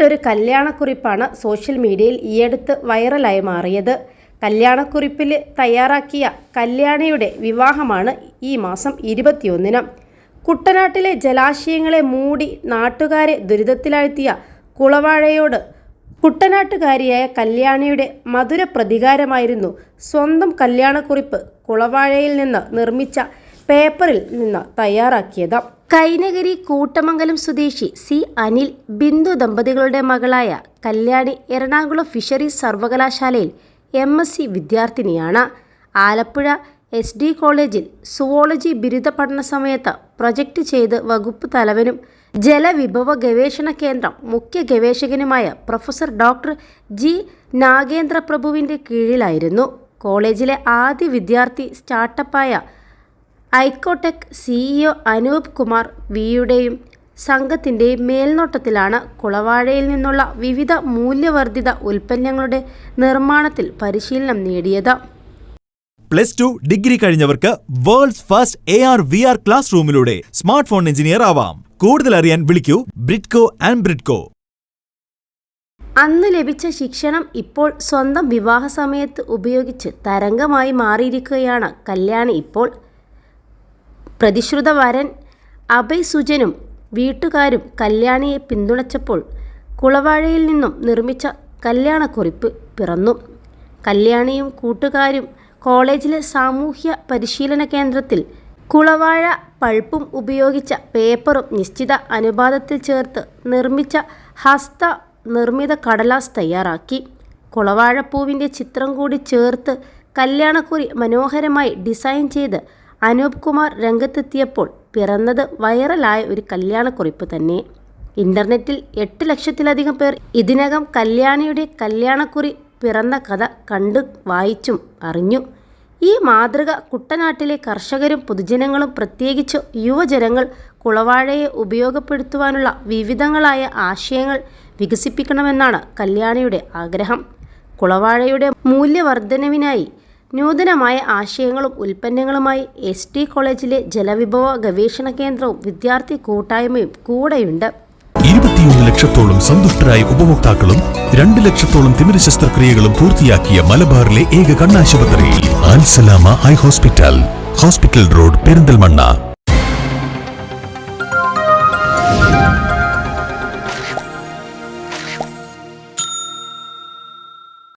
നേരിട്ടൊരു കല്യാണക്കുറിപ്പാണ് social മീഡിയയിൽ ഈയടുത്ത് വൈറലായി മാറിയത്. കല്യാണക്കുറിപ്പിൽ തയ്യാറാക്കിയ കല്യാണിയുടെ വിവാഹമാണ് ഈ മാസം ഇരുപത്തിയൊന്നിന്. കുട്ടനാട്ടിലെ ജലാശയങ്ങളെ മൂടി നാട്ടുകാരെ ദുരിതത്തിലാഴ്ത്തിയ കുളവാഴയോട് കുട്ടനാട്ടുകാരിയായ കല്യാണിയുടെ മധുര പ്രതികാരമായിരുന്നു സ്വന്തം കല്യാണക്കുറിപ്പ് കുളവാഴയിൽ നിന്ന് നിർമ്മിച്ച പേപ്പറിൽ നിന്ന് തയ്യാറാക്കിയത്. കൈനഗിരി കൂട്ടമംഗലം സ്വദേശി സി അനിൽ ബിന്ദു ദമ്പതികളുടെ മകളായ കല്യാണി എറണാകുളം ഫിഷറീസ് സർവകലാശാലയിൽ എം എസ് സി വിദ്യാർത്ഥിനിയാണ്. ആലപ്പുഴ എസ് ഡി കോളേജിൽ സുവോളജി ബിരുദ പഠന സമയത്ത് പ്രൊജക്റ്റ് ചെയ്ത് വകുപ്പ് തലവനും ജലവിഭവ ഗവേഷണ കേന്ദ്രം മുഖ്യ ഗവേഷകനുമായ പ്രൊഫസർ ഡോക്ടർ ജി നാഗേന്ദ്ര പ്രഭുവിന്റെ കീഴിലായിരുന്നു. കോളേജിലെ ആദ്യ വിദ്യാർത്ഥി സ്റ്റാർട്ടപ്പായ ഐക്കോടെക് സിഇഒ അനൂപ് കുമാർ വിയുടെയും സംഘത്തിന്റെയും മേൽനോട്ടത്തിലാണ് കുളവാഴയിൽ നിന്നുള്ള വിവിധ മൂല്യവർദ്ധിത ഉൽപ്പന്നങ്ങളുടെ നിർമ്മാണത്തിൽ പരിശീലനം നേടിയത്. Plus two degree കഴിഞ്ഞവർക്ക് world's first A R V R class റൂമിലൂടെ smart phone engineer ആവാം. കൂടുതൽ അറിയാൻ വിളിക്കൂ ബ്രിഡ്കോ ആൻഡ് ബ്രിഡ്കോ. അന്ന് ലഭിച്ച ശിക്ഷണം ഇപ്പോൾ സ്വന്തം വിവാഹ സമയത്ത് ഉപയോഗിച്ച് തരംഗമായി മാറിയിരിക്കുകയാണ് കല്യാണി ഇപ്പോൾ. പ്രതിശ്രുത വരൻ അഭയ് സുജനും വീട്ടുകാരും കല്യാണിയെ പിന്തുണച്ചപ്പോൾ കുളവാഴയിൽ നിന്നും നിർമ്മിച്ച കല്യാണക്കുറിപ്പ് പിറന്നു. കല്യാണിയും കൂട്ടുകാരും കോളേജിലെ സാമൂഹ്യ പരിശീലന കേന്ദ്രത്തിൽ കുളവാഴ പൾപ്പും ഉപയോഗിച്ച പേപ്പറും നിശ്ചിത അനുപാതത്തിൽ ചേർത്ത് നിർമ്മിച്ച ഹസ്ത നിർമ്മിത കടലാസ് തയ്യാറാക്കി. കുളവാഴപ്പൂവിന്റെ ചിത്രം കൂടി ചേർത്ത് കല്യാണക്കുറി മനോഹരമായി ഡിസൈൻ ചെയ്ത് അനൂപ് കുമാർ രംഗത്തെത്തിയപ്പോൾ പിറന്നത് വൈറലായ ഒരു കല്യാണക്കുറിപ്പ് തന്നെ. ഇന്റർനെറ്റിൽ എട്ട് ലക്ഷത്തിലധികം പേർ ഇതിനകം കല്യാണിയുടെ കല്യാണക്കുറി പിറന്ന കഥ കണ്ടു വായിച്ചും അറിഞ്ഞു. ഈ മാതൃക കുട്ടനാട്ടിലെ കർഷകരും പൊതുജനങ്ങളും പ്രത്യേകിച്ച് യുവജനങ്ങൾ കുളവാഴയെ ഉപയോഗപ്പെടുത്തുവാനുള്ള വിവിധങ്ങളായ ആശയങ്ങൾ വികസിപ്പിക്കണമെന്നാണ് കല്യാണിയുടെ ആഗ്രഹം. കുളവാഴയുടെ മൂല്യവർദ്ധനവിനായി നൂതനമായ ആശയങ്ങളും ഉൽപ്പന്നങ്ങളുമായി എസ് ടി കോളേജിലെ ജലവിഭവ ഗവേഷണ കേന്ദ്രവും വിദ്യാർത്ഥി കൂട്ടായ്മയും കൂടെയുണ്ട്. ഇരുപത്തിയൊന്ന് ലക്ഷത്തോളം സന്തുഷ്ടരായ ഉപഭോക്താക്കളും രണ്ട് ലക്ഷത്തോളം തിമിര ശസ്ത്രക്രിയകളും പൂർത്തിയാക്കിയ മലബാറിലെ ഏക കണ്ണാശുപത്രി ആൽസലാമ ഹൈ ഹോസ്പിറ്റൽ ഹോസ്പിറ്റൽ റോഡ് പെരിന്തൽമണ്ണ.